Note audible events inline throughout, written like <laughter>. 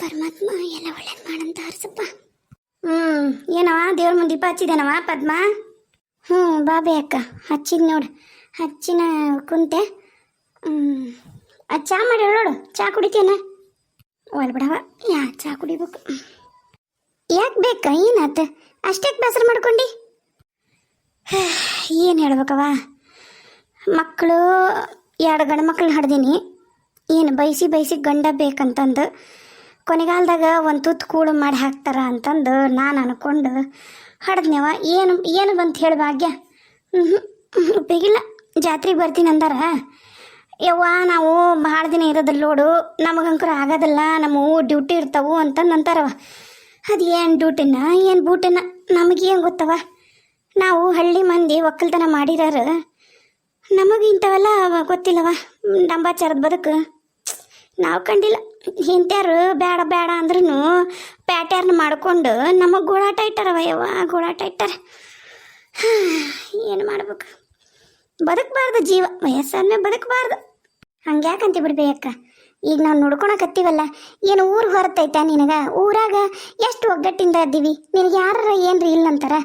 ಪರಮಾತ್ಮ ಎಲ್ಲ ಒಳ್ಳೇದು ಮಾಡಂತ ಹರ್ಸಪ್ಪ ಹ್ಮ್ ಏನವ ದೇವ್ರ ಮುಂದೆ ದೀಪ ಹಚ್ಚಿದೇನವ ಪದ್ಮ? ಹ್ಞೂ ಬಾಬೆ ಅಕ್ಕ ಹಚ್ಚಿದ್ ನೋಡು. ಹಚ್ಚಿನ ಕುಂತೆ. ಹ್ಮ್ ಅದು ಚಾ ಮಾಡಿ ನೋಡು ಚಾ ಕುಡಿತೇನ? ಒಲ್ ಬಿಡವ ಯಾ ಚಾ ಕುಡಿಬೇಕು. ಯಾಕೆ ಬೇಕ ಏನಾತ? ಅಷ್ಟಕ್ಕೆ ಬೇಸರ ಮಾಡ್ಕೊಂಡು? ಏನು ಹೇಳ್ಬೇಕವ ಮಕ್ಕಳು ಎರಡು ಗಂಡ ಮಕ್ಕಳು ಹಡ್ದೀನಿ. ಏನು ಬಯಸಿ ಬಯಸಿ ಗಂಡ ಬೇಕಂತಂದು. ಕೊನೆಗಾಲದಾಗ ಒಂದು ತುತ್ತು ಕೂಳು ಮಾಡಿ ಹಾಕ್ತಾರ ಅಂತಂದು ನಾನು ಅನ್ಕೊಂಡು ಹಡ್ದ್ನೇವ ಏನು ಏನು ಬಂತ ಹೇಳಿ ಭಾಗ್ಯ? ಹ್ಞೂ ಉಪಯೋಗಿಲ್ಲ. ಜಾತ್ರೆಗೆ ಬರ್ತೀನಿ ಅಂದಾರ. ಯವ್ವ, ನಾವು ಭಾಳ ದಿನ ಇರೋದಿಲ್ಲ ನೋಡು ನಮಗಂಕರ ಆಗೋದಲ್ಲ, ನಮ್ಮ ಡ್ಯೂಟಿ ಇರ್ತಾವು ಅಂತಂದು ಅಂತಾರವ ಅದು ಏನು ಡ್ಯೂಟಿನ? ಏನು ಬೂಟಿನ? ನಮಗೇನು ಗೊತ್ತವ ನಾವು ಹಳ್ಳಿ ಮಂದಿ ಒಕ್ಕಲ್ತನ ಮಾಡಿರಾರ. ನಮಗೆ ಇಂಥವೆಲ್ಲ ಗೊತ್ತಿಲ್ಲವ ಡಂಬಾಚಾರದ ಬದುಕು. ನಾವು ಕಂಡಿಲ್ಲ. ಇಂತ್ಯಾರು ಬೇಡ ಬೇಡ ಅಂದ್ರೂ ಪ್ಯಾಟರ್ನ್ ಮಾಡ್ಕೊಂಡು ನಮಗೆ ಗೋಳಾಟ ಇಟ್ಟಾರವ ಯವ್ವ, ಗೋಳಾಟ ಇಟ್ಟಾರ. <sighs> ಏನು ಮಾಡ್ಬೇಕು? ಬದುಕಬಾರ್ದು ಜೀವ. ವಯಸ್ಸಾದ್ಮೇಲೆ ಬದುಕಬಾರ್ದು. ಹಂಗ್ಯಾಕಂತ ಬಿಡ್ಬೇಕಕ್ಕ ಈಗ ನಾವು ನೋಡ್ಕೊಳಕತ್ತೀವಲ್ಲ ಏನು ಊರು ಹೊರತೈತ ನಿನಗ? ಊರಾಗ ಎಷ್ಟು ಒಗ್ಗಟ್ಟಿಂದ ಇದ್ದೀವಿ ನಿನಗೆ ಯಾರ ಏನ್ರಿ ಇಲ್ಲ ಅಂತಾರ?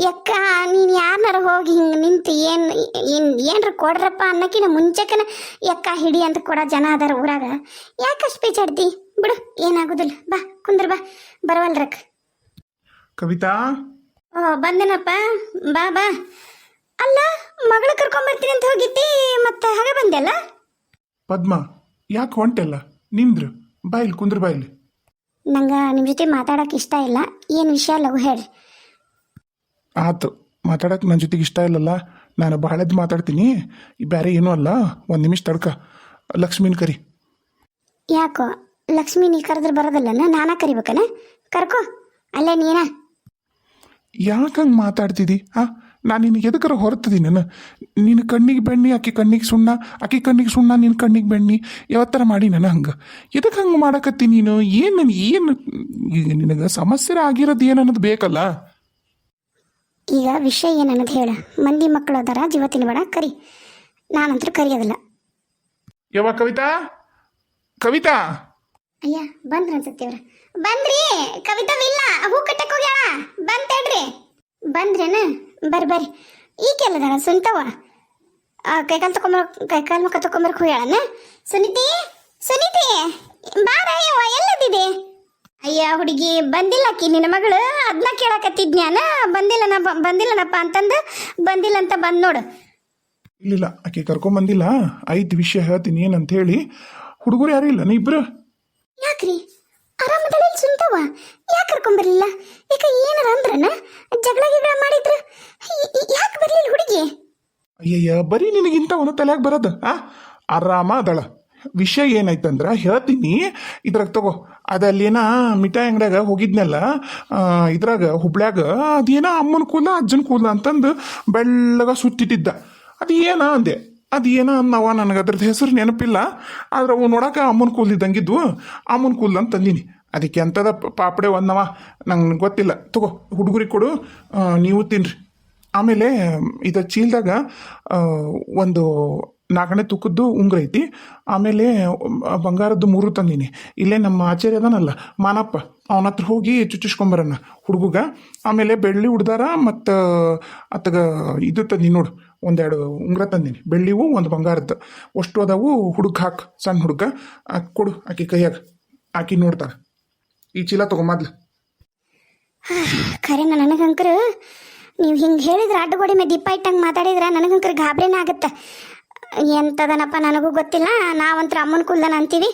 ಯಕ್ಕ ನೀನು ಯಾರನ್ನಾರ ಹೋಗಿ ಹಿಂಗೆ ನಿಂತು ಏನು ಏನು ಏನ್ರ ಕೊಡ್ರಪ್ಪ ಅನ್ನಕ್ಕಿನ ಮುಂಚೆಕನ ಯಕ್ಕ ಹಿಡಿ ಅಂತ ಕೊಡ ಜನ ಅದಾರ ಊರಾಗ. ಯಾಕಷ್ಟು ಆಡ್ತಿ ಬಿಡು ಏನಾಗೋದಿಲ್ಲ. ಬಾ ಕುಂದ್ರ ಬಾ. ಬರವಲ್ರಕ್ ಕವಿತಾ? ಓ ಬಂದನಪ್ಪ. ಬಾ ಬಾ. ಅಲ್ಲ ಮಗಳು ಕರ್ಕೊಂಬರ್ತೀನಿ ಅಂತ ಹೋಗಿದ್ದಿ ಮತ್ತೆ ಹಾಗೆ ಬಂದೆಲ್ಲ ಪದ್ಮ. ಯಾಕೆ ಹೊಂಟೆಲ್ಲ? ನಿಂದ್ರು. ಬಾಯಿಲ್ ಕುಂದ್ರ ಬಾಯಿಲಿ. ನಂಗೆ ನಿಮ್ಮ ಜೊತೆ ಮಾತಾಡೋಕೆ ಇಷ್ಟ ಇಲ್ಲ. ಏನು ವಿಷಯ ಲಘು ಹೇಳಿ. ಆತು. ಮಾತಾಡಕ್ಕೆ ನನ್ನ ಜೊತೆಗೆ ಇಷ್ಟ ಇಲ್ಲಲ್ಲ. ನಾನು ಬಹಳದ್ದು ಮಾತಾಡ್ತೀನಿ. ಬೇರೆ ಏನೂ ಅಲ್ಲ. ಒಂದು ನಿಮಿಷ ತಡ್ಕ. ಲಕ್ಷ್ಮೀನ್ ಕರಿ. ಯಾಕೋ? ಲಕ್ಷ್ಮಿ ನೀ ಕರೆದ್ರೆ ಬರೋದಲ್ಲನ? ನಾನಾ ಕರಿಬೇಕನ? ಕರ್ಕೋ. ಅಲ್ಲೇ ನೀನಾ. ಯಾಕೆ ಹಂಗೆ ಮಾತಾಡ್ತಿದ್ದಿ ಆ? ನಾನು ನಿನಗೆ ಎದಕ್ಕರ ಹೊರತದೀನಿ ನಾನು ನಿನ್ನ ಕಣ್ಣಿಗೆ ಬೆಣ್ಣಿ ಆಕೆ ಕಣ್ಣಿಗೆ ಸುಣ್ಣ ಆಕಿ ಕಣ್ಣಿಗೆ ಸುಣ್ಣ ನಿನ್ನ ಕಣ್ಣಿಗೆ ಬೆಣ್ಣಿ. ಯಾವತ್ತರ ಮಾಡಿ ನಾನು ಹಂಗೆ? ಎದಕ್ಕೆ ಹಂಗೆ ಮಾಡಕತ್ತಿ ನೀನು? ಏನು ನನಗೆ ಏನು ಈಗ ನಿನಗೆ ಸಮಸ್ಯೆ ಆಗಿರೋದು ಏನು ಅನ್ನೋದು ಬೇಕಲ್ಲ? ಈಗ ವಿಷಯ ಏನನ್ನೋದು ಹೇಳ. ಮಂದಿ ಮಕ್ಕಳು ಅದರ ಜೀವ ತಿನ್ಬೇಡ ಕರಿ. ನಾನಂತೂ ಕರಿಯೋದಿಲ್ಲ. ಯಾವ ಕವಿತಾ? ಕವಿತಾ? ಅಯ್ಯ ಬಂದ್ರ ಅನ್ಸತ್ತೇವ್ರ ಬಂದ್ರಿ ಕವಿತಾವಿಲ್ಲ ಹೂ ಕಟ್ಟಕ್ಕೆ ಹೋಗ್ಯಾಳ. ಬಂತೇಳ್ರಿ ಬಂದ್ರೇನ? ಬರ್ರಿ ಬರ್ರಿ. ಈ ಸುನಿತವ ಸುಂತವ ಕೈಕಾಲು ತಕೊಂಬರ್ ಕೈಕಾಲು ಮುಖ ತಕೊಂಬರ್ ಹೋಗ್ಯಾಳನ ಸುನಿತಿ ಸುನಿತಿ ಬಾರ ಯವ್ವ ಎಲ್ಲದಿದೆ? ಅಯ್ಯ ಹುಡುಗಿ ಬಂದಿಲ್ಲ ಕಿ ನಿನ್ನ ಮಗಳು. ಅದನ್ನ ಕೇಳಕತ್ತಿದ್ನ್ಯಾನ ಬಂದಿಲ್ಲನ ಬಂದಿಲ್ಲನಪ್ಪ ಅಂತಂದು? ಬಂದಿಲ್ಲ ಅಂತ ಬಂದ್ ನೋಡು. ಇಲ್ಲಿಲ್ಲ ಆಕೆ ಕರ್ಕೊಂಬಂದಿಲ್ಲ ಐದು ವಿಷಯ ಹೇಳ್ತೀನಿ ಏನಂತ ಹೇಳಿ ಹುಡುಗರು ಯಾರು ಇಲ್ಲ? ನೀ ಇಬ್ರು? ಯಾಕ್ರಿ? ಆರಾಮದಳಿ ಸುಂತವ ಯಾಕೆ ಕರ್ಕೊಂಬರ್ಲಿಲ್ಲ ಯಾಕ ಏನಾರ ಅಂದ್ರನ? ಜಗಳ ಗಿಗಳ ಮಾಡಿದ್ರ? ಯಾಕೆ ಬರ್ಲಿಲ್ಲ ಹುಡುಗಿ? ಅಯ್ಯಯ್ಯ, ಬರೀ ನಿನಗಿಂತ ಒಂದು ತಲೆಯಾಗ ಬರೋದು, ಆ? ಆರಾಮ ಅದಳ. ವಿಷಯ ಏನಾಯ್ತಂದ್ರ ಹೇಳ್ತೀನಿ. ಇದ್ರಾಗ ತಗೋ, ಅದಲ್ಲೇನ ಮಿಠಾಯಿ ಅಂಗಡ್ಯಾಗ ಹೋಗಿದ್ನಲ್ಲ ಇದ್ರಾಗ ಹುಬ್ಳ್ಯಾಗ ಅದೇನ ಅಮ್ಮನ ಕೂಲ ಅಜ್ಜನ ಕೂಲ ಅಂತಂದು ಬೆಳ್ಳಗ ಸುತ್ತಿಟ್ಟಿದ್ದ. ಅದು ಏನ ಅಂದೆ ಅದು ಏನ ಅನ್ನವ? ನನಗೆ ಅದ್ರದ್ದು ಹೆಸರು ನೆನಪಿಲ್ಲ. ಆದ್ರೆ ಅವು ನೋಡೋಕೆ ಅಮ್ಮನ ಕೂಲ್ ಇದ್ದಂಗಿದ್ವು. ಅಮ್ಮನ ಕೂಲ್ ಅಂತ ತಂದೀನಿ ಅದಕ್ಕೆ ಎಂಥದ ಪಾಪಡೆ ಒಂದವ. ನಂಗೆ ಗೊತ್ತಿಲ್ಲ. ತಗೋ ಹುಡುಗರಿಗೆ ಕೊಡು. ನೀವು ತಿನ್ರಿ. ಆಮೇಲೆ, ಇದು ಚೀಲದಾಗ ಒಂದು ನಾಲ್ಕನೇ ತುಕ್ಕದ್ದು ಉಂಗ್ರ ಐತಿ. ಆಮೇಲೆ ಬಂಗಾರದ್ದು ಮೂರು ತಂದೀನಿ. ಇಲ್ಲೇ ನಮ್ಮ ಆಚಾರ್ಯ ಅದನಲ್ಲ, ಮಾನಪ್ಪ, ಅವನ ಹತ್ರ ಹೋಗಿ ಚುಚ್ಚಿಸ್ಕೊಂಬರೋಣ ಹುಡುಗಗ. ಆಮೇಲೆ ಬೆಳ್ಳಿ ಹುಡ್ದಾರ ಮತ್ತು, ಅತ್ತಗ ಇದು ತಂದೀನಿ ನೋಡು, ಒಂದೆರಡು ಉಂಗ್ರ ತಂದೀನಿ. ಬೆಳ್ಳಿವು, ಒಂದು ಬಂಗಾರದ್ದು. ಅಷ್ಟು ಅದಾವು ಹುಡುಗ ಹಾಕು, ಸಣ್ಣ ಹುಡುಗ. ಕೊಡು ಆಕೆ ಕೈಯಾಗ. ಆಕಿ ನೋಡ್ತಾರ ಈ ಚೀಲ ತಗೊಂಬದ್ಲು ಖರೆ ನನಗಂಕರ, ನೀವು ಹಿಂಗೆ ಹೇಳಿದ್ರೆ ಅಡ್ಡಗೋಡಿ ಮೇಲೆ ದೀಪ ಇಟ್ಟಂಗೆ ಮಾತಾಡಿದ್ರೆ ನನಗಂಕರು ಗಾಬರಿನೇ ಆಗುತ್ತೆ. ಎಂತದನಪ್ಪ ನನಗೂ ಗೊತ್ತಿಲ್ಲ. ನಾವಂತರ ಅಮ್ಮನ ಕುಲ್ದನ ಅಂತೀವಿ.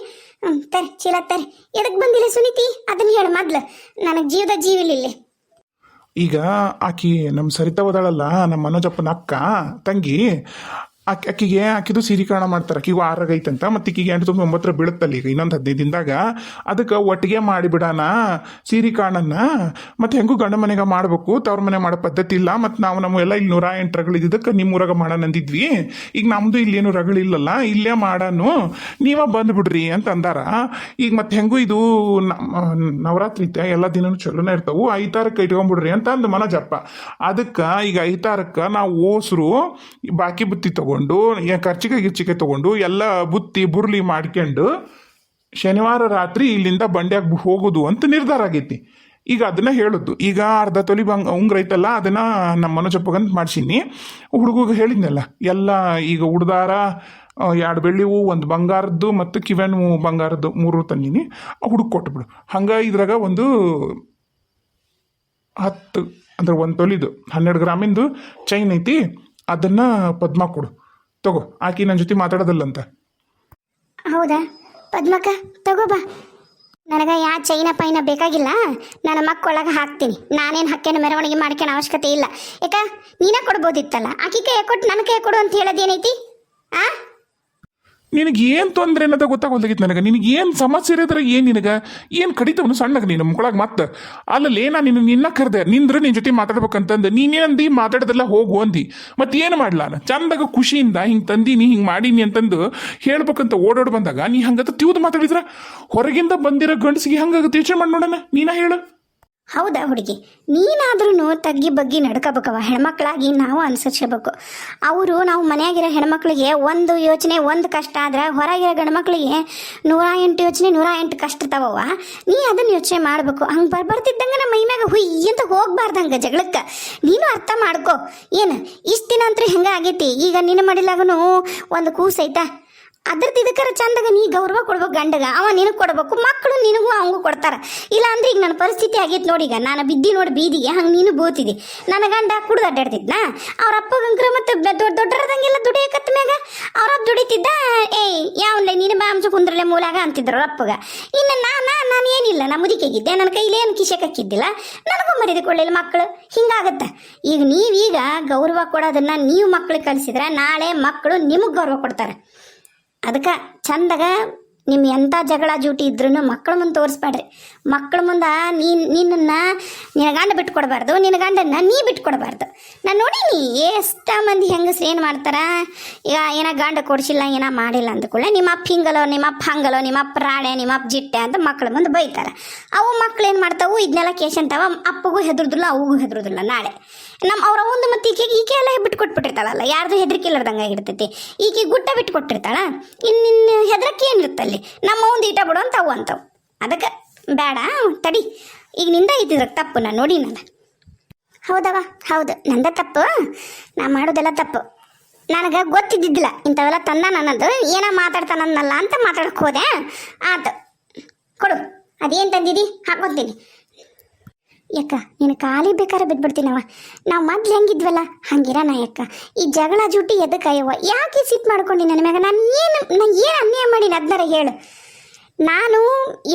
ತರಿ ಚೀಲ ತರಿ ಎದಕ್ಕೆ ಬಂದಿಲ್ಲ ಸುನೀತಿ? ಅದನ್ನ ಹೇಳು ಮೊದ್ಲು. ನನಗೆ ಜೀವದ ಜೀವಿಲಿಲ್ಲ ಈಗ ಆಕಿ ನಮ್ಮ ಸರಿತಾ ಓದಾಳಲ್ಲ ನಮ್ಮ ಮನೋಜಪ್ಪನ ಅಕ್ಕ, ತಂಗಿ ಆಕಿ ಆಕಿಗೆ ಆಕಿದು ಸೀರೀಕರಣ ಮಾಡ್ತಾರೆ. ಆಕಿಗೂ ಆರಾಗೈತಂತ. ಮತ್ತು ಈಕಿಗೆ ಎಂಟು ತುಂಬ ಒಂಬತ್ತರ ಬೀಳುತ್ತಲ್ಲ ಈಗ. ಇನ್ನೊಂದು ಹದಿನೈದು ದಿನದಾಗ ಅದಕ್ಕೆ ಒಟ್ಟಿಗೆ ಮಾಡಿಬಿಡೋಣ ಸೀರೀಕರಣನ ಮತ್ತು ಹೆಂಗೂ ಗಂಡ ಮನೆಗೆ ಮಾಡಬೇಕು. ತವ್ರ ಮನೆ ಮಾಡೋ ಪದ್ಧತಿ ಇಲ್ಲ. ಮತ್ತು ನಾವು ನಮ್ಮ ಎಲ್ಲ ಇಲ್ಲಿ ನೂರ ಎಂಟು ರಗಳಿದ್ದಕ್ಕೆ ನಿಮ್ಮ ಊರಾಗ ಮಾಡೋಣ ಅಂದಿದ್ವಿ. ಈಗ ನಮ್ಮದು ಇಲ್ಲೇನು ರಗಳಿಲ್ಲಲ್ಲ ಇಲ್ಲೇ ಮಾಡೋಣ ನೀವ ಬಂದ್ಬಿಡ್ರಿ ಅಂತ ಅಂದಾರ. ಈಗ ಮತ್ತೆ ಹೆಂಗೂ ಇದು ನವರಾತ್ರಿ ಐತೆ ಎಲ್ಲ ದಿನನೂ ಚಲೋನೇ ಇರ್ತಾವು. ಐತಾರಕ್ಕೆ ಇಟ್ಕೊಂಡ್ಬಿಡ್ರಿ ಅಂತ ಮನ ಜಪ್ಪ ಅದಕ್ಕೆ ಈಗ ಐತಾರಕ್ಕೆ ನಾವು ಓಸ್ರು ಬಾಕಿ ಬುತ್ತಿ ತಗೊಂಡು, ಏನು ಖರ್ಚಿಗೆ ಗಿರ್ಚಿಗೆ ತಗೊಂಡು ಎಲ್ಲ ಬುತ್ತಿ ಬುರ್ಲಿ ಮಾಡ್ಕೊಂಡು ಶನಿವಾರ ರಾತ್ರಿ ಇಲ್ಲಿಂದ ಬಂಡ್ಯಾಗ ಹೋಗೋದು ಅಂತ ನಿರ್ಧಾರ ಆಗೈತಿ. ಈಗ ಅದನ್ನ ಹೇಳುದು. ಈಗ ಅರ್ಧ ತೊಲಿ ಬಂಗ್ ಉಂಗ್ರ ಐತಲ್ಲ, ಅದನ್ನ ನಮ್ಮ ಮನೋಜಪ್ಪಗಂತ ಮಾಡ್ಸೀನಿ. ಹುಡುಗ ಹೇಳಿದ್ನಲ್ಲ, ಎಲ್ಲ ಈಗ ಉಡ್ದಾರ ಎರಡು ಬೆಳ್ಳಿವು ಒಂದು ಬಂಗಾರದ್ದು ಮತ್ತು ಕಿವೆಣ್ಣು ಬಂಗಾರದ್ದು ಮೂರು ತಂದೀನಿ. ಹುಡುಗ ಕೊಟ್ಬಿಡು ಹಂಗೆ ಇದ್ರಾಗ ಒಂದು ಹತ್ತು ಅಂದ್ರೆ ಒಂದು ತೊಲಿದು ಹನ್ನೆರಡು ಗ್ರಾಮಿಂದು ಚೈನ್ ಐತಿ, ಅದನ್ನ ಪದ್ಮ ಕೊಡು. ತಗೋ, ಆಕಿ ನನ್ನ ಜೊತೆ ಮಾತಾಡೋದಲ್ಲಂತ. ಹೌದಾ? ಪದ್ಮಕ್ಕ, ತಗೋ ಬಾ. ನನಗೆ ಯಾ ಚೈನ ಪೈನ ಬೇಕಾಗಿಲ್ಲ, ನನ್ನ ಮಕ್ಕಳೊಳಗೆ ಹಾಕ್ತೀನಿ. ನಾನೇನು ಹಕ್ಕೇನು ಮೆರವಣಿಗೆ ಮಾಡ್ಕೊಳ ಅವಶ್ಯಕತೆ ಇಲ್ಲ. ಯಾಕ ನೀನೇ ಕೊಡ್ಬೋದಿತ್ತಲ್ಲ? ಆಕಿ ಕೈ ಕೊಟ್ಟು ನನ್ನ ಕೈ ಕೊಡು ಅಂತ ಹೇಳೋದೇನೈತಿ? ಆ? ನಿನಗೆ ಏನು ತೊಂದರೆ ಅನ್ನೋದ ಗೊತ್ತಾಗೋದಾಗಿತ್ತು ನನಗೆ. ನಿನಗೆ ಏನು ಸಮಸ್ಯೆ ಇರೋದ್ರ ಏನು ನಿನಗೆ? ಏನು ಕಡಿತವನು ಸಣ್ಣಗೆ ನೀನು ಮುಕ್ಕೊಳಗೆ ಮತ್ತೆ. ಅಲ್ಲಲ್ಲೇ ನಾನು ನಿನ್ನ ನಿನ್ನ ಕರೆದೆ. ನಿಂದ್ರೆ ನಿನ್ನ ಜೊತೆ ಮಾತಾಡ್ಬೇಕಂತಂದು ನೀನೇನಂದು ಮಾತಾಡೋದೆಲ್ಲ ಹೋಗು ಅಂದಿ. ಮತ್ತೆ ಏನು ಮಾಡ್ಲಾ ಚಂದಾಗ ಖುಷಿಯಿಂದ ಹಿಂಗೆ ತಂದೀನಿ, ಹಿಂಗೆ ಮಾಡೀನಿ ಅಂತಂದು ಹೇಳ್ಬೇಕಂತ ಓಡಾಡ್ ಬಂದಾಗ ನೀ ಹಂಗಂತ ತಿವ್ದು ಮಾತಾಡಿದ್ರ? ಹೊರಗಿಂದ ಬಂದಿರೋ ಗಂಡಸಿಗೆ ಹಂಗಾಗುತ್ತೆ ಯೋಚನೆ ಮಾಡಿ ನೋಡೋಣ. ನೀನ ಹೇಳು. ಹೌದಾ ಹುಡುಗಿ? ನೀನಾದ್ರೂ ತಗ್ಗಿ ಬಗ್ಗಿ ನಡ್ಕೋಬೇಕವ ಹೆಣ್ಮಕ್ಳಾಗಿ ನಾವು ಅನುಸರಿಸಬೇಕು ಅವರು ನಾವು ಮನೆಯಾಗಿರೋ ಹೆಣ್ಮಕ್ಳಿಗೆ ಒಂದು ಯೋಚನೆ, ಒಂದು ಕಷ್ಟ ಆದ್ರೆ ಹೊರಗಿರೋ ಗಂಡ್ಮಕ್ಳಿಗೆ ನೂರ ಎಂಟು ಯೋಚನೆ, ನೂರ ಎಂಟು ಕಷ್ಟ ತವವ ನೀ ಅದನ್ನ ಯೋಚನೆ ಮಾಡಬೇಕು. ಹಂಗೆ ಬರ್ಬರ್ತಿದ್ದಂಗೆ ನಮ್ಮ ಮೈಮ್ಯಾಗ ಹುಯ್ ಅಂತ ಹೋಗ್ಬಾರ್ದಂಗೆ ಜಗಳಕ್ಕೆ. ನೀನು ಅರ್ಥ ಮಾಡ್ಕೋ. ಏನು, ಇಷ್ಟು ದಿನ ಅಂತೂ ಹೆಂಗೆ ಆಗೈತಿ? ಈಗ ನಿನ್ನ ಮಡಿಲಾಗನು ಒಂದು ಕೂಸೈತಾ? ಅದ್ರದ್ದು ಇದಕ್ಕರ ಚಂದಾಗ ನೀ ಗೌರವ ಕೊಡ್ಬೇಕು ಗಂಡಗ. ಅವ ನಿನಗೆ ಕೊಡ್ಬೇಕು ಮಕ್ಕಳು ನಿನಗೂ ಅವಂಗೂ ಕೊಡ್ತಾರ. ಇಲ್ಲ ಅಂದ್ರೆ ಈಗ ನನ್ನ ಪರಿಸ್ಥಿತಿ ಆಗೈತೆ ನೋಡಿ ಈಗ. ನಾನು ಬಿದ್ದಿ ನೋಡಿ ಬೀದಿಗೆ, ಹಂಗೆ ನೀನು ಬೋತಿದ್ದಿ ನನ್ನ ಗಂಡ ಕುಡ್ದು ಅಡ್ಡಾಡ್ತಿದ್ನ ಅವ್ರ ಅಪ್ಪಗಂಕ್ರ ಮತ್ತೆ ದೊಡ್ಡ ದೊಡ್ಡರದಂಗೆಲ್ಲ ದುಡಿಯಕತ್ತ ಮ್ಯಾಗ? ಅವ್ರ ಅಪ್ಪ ದುಡಿತಿದ್ದ? ಏಯ್, ಯಾವನ್ಲೆ ನೀನು ಬಾಂಸ ಕುಂದ್ರಲೆ ಮೂಲಾಗ ಅಂತಿದ್ರು ಅವ್ರ ಅಪ್ಪಗ. ಇನ್ನು ನಾನು ನಾನು ಏನಿಲ್ಲ, ನಾ ಮುದಿಕೆಗಿದ್ದೆ ನನ್ನ ಕೈಲಿ ಏನು ಕಿಶಕಕ್ಕಿದ್ದಿಲ್ಲ ನನಗೂ ಮರ್ಯಾದೆ ಕೊಡಲಿಲ್ಲ ಮಕ್ಕಳು ಹಿಂಗಾಗತ್ತೆ. ಈಗ ನೀವೀಗ ಗೌರವ ಕೊಡೋದನ್ನ ನೀವು ಮಕ್ಳಿಗೆ ಕಲಿಸಿದ್ರೆ ನಾಳೆ ಮಕ್ಕಳು ನಿಮಗೆ ಗೌರವ ಕೊಡ್ತಾರೆ. ಅದಕ್ಕೆ ಚಂದಾಗ ನಿಮ್ಮ ಎಂಥ ಜಗಳ ಜೂಟಿ ಇದ್ರೂ ಮಕ್ಕಳ ಮುಂದೆ ತೋರಿಸ್ಬೇಡ್ರಿ. ಮಕ್ಕಳ ಮುಂದೆ ನೀನು ನಿನ್ನನ್ನು ನಿನ್ನ ಗಂಡ ಬಿಟ್ಕೊಡ್ಬಾರ್ದು, ನಿನ್ನ ಗಂಡನ್ನ ನೀ ಬಿಟ್ಕೊಡ್ಬಾರ್ದು. ನಾನು ನೋಡೀನಿ ಎಷ್ಟ ಮಂದಿ ಹೆಂಗಸ್ರು ಏನು ಮಾಡ್ತಾರ? ಈಗ ಏನೋ ಗಂಡ ಕೊಡಿಸಿಲ್ಲ, ಏನೋ ಮಾಡಿಲ್ಲ ಅಂದ್ಕೊಳ್ಳೆ ನಿಮ್ಮ ಅಪ್ಪ ಹಿಂಗಲೋ ನಿಮ್ಮ ಅಪ್ಪ ಹಂಗಲೋ ನಿಮ್ಮ ಅಪ್ಪ ರಾಣೆ, ನಿಮ್ಮ ಅಪ್ಪ ಜಿಟ್ಟೆ ಅಂತ ಮಕ್ಕಳ ಮುಂದೆ ಬೈತಾರೆ. ಅವು ಮಕ್ಳು ಏನು ಮಾಡ್ತಾವು? ಇದನ್ನೆಲ್ಲ ಕೇಶಂತಾವ ಅಪ್ಪಗೂ ಹೆದರುದಿಲ್ಲ, ಅವಗೂ ಹೆದರುದಿಲ್ಲ ನಾಳೆ. ನಮ್ಮ ಅವ್ರ ಒಂದು ಮತ್ತೆ ಈಕೆಗೆ ಈಕೆ ಎಲ್ಲ ಬಿಟ್ಟು ಕೊಟ್ಬಿಟ್ಟಿರ್ತಾಳಲ್ಲ, ಯಾರ್ದು ಹೆದರಿಕೆ ಇಲ್ಲದಂಗೆ ಆಗಿರ್ತೈತಿ. ಈಕೆ ಗುಡ್ಡ ಬಿಟ್ಟು ಕೊಟ್ಟಿರ್ತಾಳ. ಇನ್ನು ಹೆದರಕ್ಕೆ ಏನಿರುತ್ತಲ್ಲಿ ನಮ್ಮ ಒಂದು ಈಟ ಬಿಡು ಅಂತ ಅವು ಅಂತವು. ಅದಕ್ಕೆ ಬೇಡ, ತಡಿ. ಈಗ ನಿಂದ ಇದ್ದಿದ್ರ ತಪ್ಪು, ನಾನು ನೋಡಿ ನಾನು. ಹೌದವ ಹೌದು. ನಂದ ತಪ್ಪು. ನಾ ಮಾಡೋದೆಲ್ಲ ತಪ್ಪು. ನನಗೆ ಗೊತ್ತಿದ್ದಿದ್ದಿಲ್ಲ. ಇಂಥವೆಲ್ಲ ತಂದ ನನ್ನದು. ಏನೋ ಮಾತಾಡ್ತಾನನ್ನಲ್ಲ ಅಂತ ಮಾತಾಡಕ್ಕೆ ಹೋದೆ. ಆತು. ಕೊಡು. ಅದೇನು ತಂದಿದಿ? ಹಾಕೊತೀನಿ ಯಾಕ ನೀನು ಖಾಲಿ ಬೇಕಾದ್ರೆ ಬಿಟ್ಬಿಡ್ತೀನವ ನಾವು ಮೊದ್ಲು ಹೆಂಗಿದ್ವಲ್ಲ? ನಾ ಯಾಕ? ಈ ಜಗಳ ಎದಕ್ಕೆ ಎದಕ್ಕಯ್ಯವ ಯಾಕೆ ಸಿಟ್ ಮಾಡ್ಕೊಂಡಿ ನನ್ನ ಮ್ಯಾಗ? ನಾನು ಏನು ನಾನು ಏನು ಅನ್ಯಾಯ ಮಾಡೀನಿ? ಅದನ್ನಾರ ಹೇಳು. ನಾನು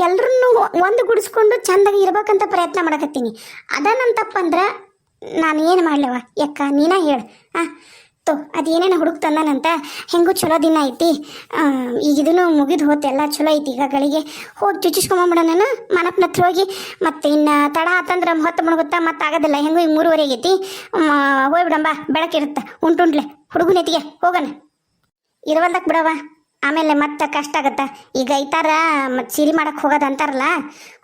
ಎಲ್ರನ್ನೂ ಒಂದು ಗುಡಿಸ್ಕೊಂಡು ಚಂದಾಗಿ ಇರ್ಬೇಕಂತ ಪ್ರಯತ್ನ ಮಾಡಕತ್ತೀನಿ. ಅದ ನನ್ನ ತಪ್ಪಂದ್ರೆ ನಾನು ಏನು ಮಾಡ್ಲವ ಯಕ್ಕ ನೀನ ಹೇಳು. ಆ ತೋ ಅದೇನೇನು ಹುಡುಕ್ ತಂದಾನಂತ ಹೆಂಗೂ ಚಲೋ ದಿನ ಐತಿ. ಈಗ ಇದನ್ನು ಮುಗಿದು ಹೋತ್, ಎಲ್ಲ ಚಲೋ ಐತಿ. ಈಗ ಗಳಿಗೆ ಹೋಗಿ ಚುಚ್ಚಿಸ್ಕೊಂಬಂಬಿಡ ನಾನು. ಮನಪ್ನ ಹತ್ರ ಹೋಗಿ, ಮತ್ತೆ ಇನ್ನು ತಡ ಆತಂದ್ರೆ ಹೊತ್ತು ಮುಳುಗುತ್ತಾ, ಮತ್ತೆ ಆಗೋದಿಲ್ಲ. ಹೆಂಗೂ ಈಗ ಮೂರುವರೆ ಆಗೈತಿ. ಹೋಗ್ಬಿಡಂಬ ಬೆಳಕಿರುತ್ತೆ ಉಂಟುಂಟ್ಲೆ ಎತ್ತಿಗೆ, ಹೋಗೋಣ. ಇರುವಲ್ದಕ್ಕೆ ಬಿಡವ ಆಮೇಲೆ ಮತ್ತೆ ಕಷ್ಟ ಆಗತ್ತ. ಈಗ ಐತಾರ, ಮತ್ತೆ ಸಿರಿ ಮಾಡಕ್ಕೆ ಹೋಗೋದು ಅಂತಾರಲ್ಲ,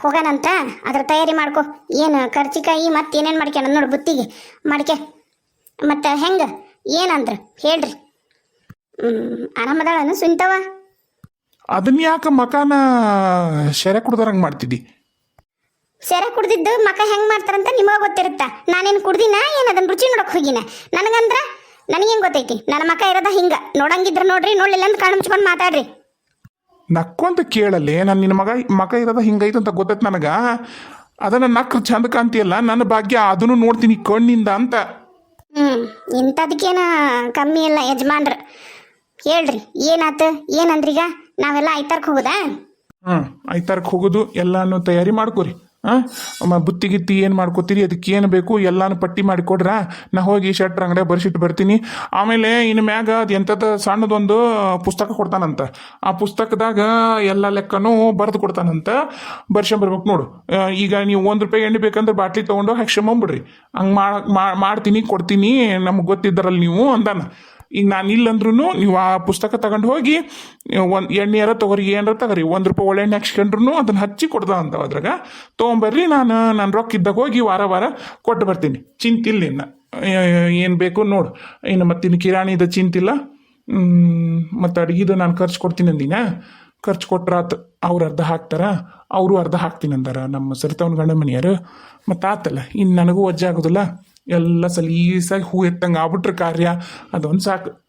ಹೋಗೋಣಂತ. ಅದ್ರ ತಯಾರಿ ಮಾಡ್ಕೊ. ಏನು ಕರ್ಚಿಕಾಯಿ ಮತ್ತೆ ಏನೇನು ಮಾಡ್ಕ್ಯಾನ ನೋಡು ಬುತ್ತಿಗೆ. ಮಾಡ್ಕೆ ಮತ್ತೆ ಹೆಂಗೆ? ಏನಂದ್ರು? ಹೇಳ್ರಿ. ಹ್ಮ್ ಆರಾಮದಾಳನು? ಸುಂತವ ಅದನ್ನ ಯಾಕೆ ಮಕಾನ ಶೆರೆ ಕುಡ್ದಾರಂಗೆ ಮಾಡ್ತಿದ್ದಿ? ಸೆರೆ ಕುಡ್ದಿದ್ದು ಮಕ ಹೆಂಗ್ ಮಾಡ್ತಾರಂತ ನಿಮಗೆ ಗೊತ್ತಿರುತ್ತ? ನಾನೇನು ಕುಡ್ದಿನ? ಏನು ಅದನ್ನ ರುಚಿ ನೋಡಕ್ ಹೋಗಿನ? ನನಗಂದ್ರ ನನಗೇನು ಗೊತ್ತೈತಿ? ನನ್ನ ಮಕ ಇರೋದ ಹಿಂಗ. ನೋಡಂಗಿದ್ರ ನೋಡ್ರಿ ನೋಡ್ಲಿಲ್ಲ ಅಂತ ಕಣ್ಣು ಮುಚ್ಕೊಂಡು ಮಾತಾಡ್ರಿ. ನಕ್ಕೊಂತ ಕೇಳಲ್ಲಿ ನಾನು ನಿನ್ನ ಮಗ ಮಗ ಇರೋದ ಹಿಂಗೈತೆ ಅಂತ ಗೊತ್ತೈತೆ ನನಗೆ. ಅದನ್ನ ನಕ್ರು ಚಂದ ಕಾಣ್ತಿಯಲ್ಲ ನನ್ನ ಭಾಗ್ಯ ಅದನ್ನು ನೋಡ್ತೀನಿ ಕಣ್ಣಿಂದ ಅಂತ. ಹ್ಮ್ ಇಂಥದಕ್ಕೇನ ಕಮ್ಮಿ ಇಲ್ಲ ಯಜಮಾನ್ರ. ಹೇಳ್ರಿ, ಏನಾತ, ಏನಂದ್ರೀಗ? ನಾವೆಲ್ಲ ಐತಾರ್ಕ್ ಹೋಗುದಾ? ಹ್ಮ್ ಐತಾರಕ್ಕೆ ಹೋಗೋದು, ಎಲ್ಲಾನು ತಯಾರಿ ಮಾಡ್ಕೊರಿ. ಹಾಂ ಬುತ್ತಿ ಗಿತ್ತಿ ಏನು ಮಾಡ್ಕೋತೀರಿ? ಅದಕ್ಕೆ ಏನು ಬೇಕು? ಎಲ್ಲಾನು ಪಟ್ಟಿ ಮಾಡಿಕೊಡ್ರ ನಾ ಹೋಗಿ ಶೆಟ್ರ್ ಅಂಗಡಿ ಬರ್ಸಿಟ್ಟು ಬರ್ತೀನಿ. ಆಮೇಲೆ ಇನ್ನು ಮ್ಯಾಗ ಅದು ಎಂಥದ್ದು ಸಣ್ಣದೊಂದು ಪುಸ್ತಕ ಕೊಡ್ತಾನಂತ. ಆ ಪುಸ್ತಕದಾಗ ಎಲ್ಲ ಲೆಕ್ಕನೂ ಬರೆದು ಕೊಡ್ತಾನಂತ. ಬರ್ಸ್ಕೊಂಬರ್ಬೇಕು ನೋಡು. ಈಗ ನೀವು ಒಂದು ರೂಪಾಯಿ ಎಣ್ಣೆ ಬೇಕಂದ್ರೆ ಬಾಟ್ಲಿ ತೊಗೊಂಡು ಹಾಕ್ಸ್ಕೊಂಬಂಬಿಡ್ರಿ ಹಂಗೆ ಮಾಡ್ತೀನಿ, ಕೊಡ್ತೀನಿ, ನಮ್ಗೆ ಗೊತ್ತಿದ್ದರಲ್ಲಿ ನೀವು ಅಂದಾನ. ಈಗ ನಾನು ಇಲ್ಲಂದ್ರೂ ನೀವು ಆ ಪುಸ್ತಕ ತಗೊಂಡು ಹೋಗಿ ಒಂದು ಎಣ್ಣೆಯಾರ ತಗೋರಿ, ಏನಾರ ತಗೋರಿ, ಒಂದು ರೂಪಾಯಿ ಒಳ್ಳೆ ಎಣ್ಣೆ ಹಾಕ್ಸ್ಕೊಂಡ್ರು ಅದನ್ನು ಹಚ್ಚಿ ಕೊಡ್ದ ಅಂತ ಅದ್ರಾಗ. ತೊಗೊಂಬರ್ರಿ, ನಾನು ನಾನು ರೊಕ್ಕ ಇದ್ದಾಗ ಹೋಗಿ ವಾರ ವಾರ ಕೊಟ್ಟು ಬರ್ತೀನಿ. ಚಿಂತಿಲ್ಲ ಇನ್ನು ಏನು ಬೇಕು ನೋಡು. ಇನ್ನು ಮತ್ತಿನ್ನು ಕಿರಾಣಿದ ಚಿಂತಿಲ್ಲ. ಮತ್ತು ಅಡುಗೆದು ನಾನು ಖರ್ಚು ಕೊಡ್ತೀನಿ ಅಂದಿನ? ಖರ್ಚು ಕೊಟ್ರಾತು ಅವ್ರು ಅರ್ಧ ಹಾಕ್ತಾರ. ಅವರು ಅರ್ಧ ಹಾಕ್ತೀನಿ ಅಂದಾರ ನಮ್ಮ ಸರಿತವನ ಗಂಡ ಮನೆಯರು ಮತ್ತು ಆತಲ್ಲ ಇನ್ನು ನನಗೂ ವಜ್ಜೆ ಆಗೋದಿಲ್ಲ. ಎಲ್ಲ ಸಲೀಸಾಗಿ ಹೂ ಎತ್ತಂಗೆ ಆಗ್ಬಿಟ್ರೆ ಕಾರ್ಯ. ಅದೊಂದು ಸಾಕು.